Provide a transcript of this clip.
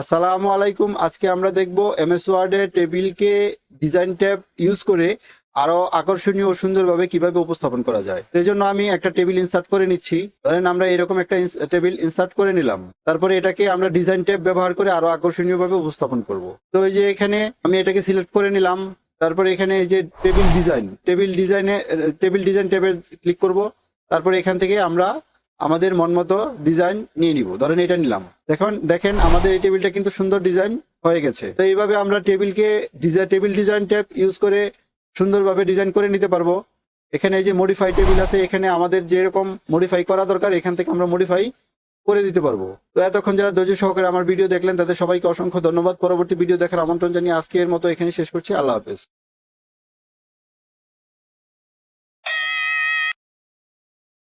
আসসালামু আলাইকুম। আজকে আমরা দেখব এমএস ওয়ার্ডে টেবিলকে ডিজাইন ট্যাব ইউজ করে আরও আকর্ষণীয় ও সুন্দরভাবে কীভাবে উপস্থাপন করা যায়। সেই জন্য আমি একটা টেবিল ইনসার্ট করে নিচ্ছি। ধরেন আমরা এরকম একটা টেবিল ইনসার্ট করে নিলাম। তারপরে এটাকে আমরা ডিজাইন ট্যাব ব্যবহার করে আরও আকর্ষণীয় ভাবে উপস্থাপন করব। তো এই যে এখানে আমি এটাকে সিলেক্ট করে নিলাম। তারপরে এখানে এই যে টেবিল ডিজাইন টেবিল ডিজাইনে টেবিল ডিজাইন ট্যাবে ক্লিক করব। তারপরে এখান থেকে আমরা আমাদের মন মতো ডিজাইন নিয়ে নিব। ধরেন এটা নিলাম। দেখুন, দেখেন আমাদের এই টেবিলটা কিন্তু সুন্দর ডিজাইন হয়ে গেছে। তো এইভাবে আমরা টেবিলকে design table design tab use করে সুন্দরভাবে ডিজাইন করে নিতে পারব। এখানে এই যে মডিফাই টেবিল আছে, এখানে আমাদের যেরকম মডিফাই করা দরকার, এখান থেকে আমরা মডিফাই করে দিতে পারব। তো এতক্ষণ যারা ধৈর্য সহকারে আমার ভিডিও দেখলেন, তাদের সবাইকে অসংখ্য ধন্যবাদ। পরবর্তী ভিডিও দেখার আমন্ত্রণ জানিয়ে আজকের মতো এখানে শেষ করছি। আল্লাহ হাফেজ।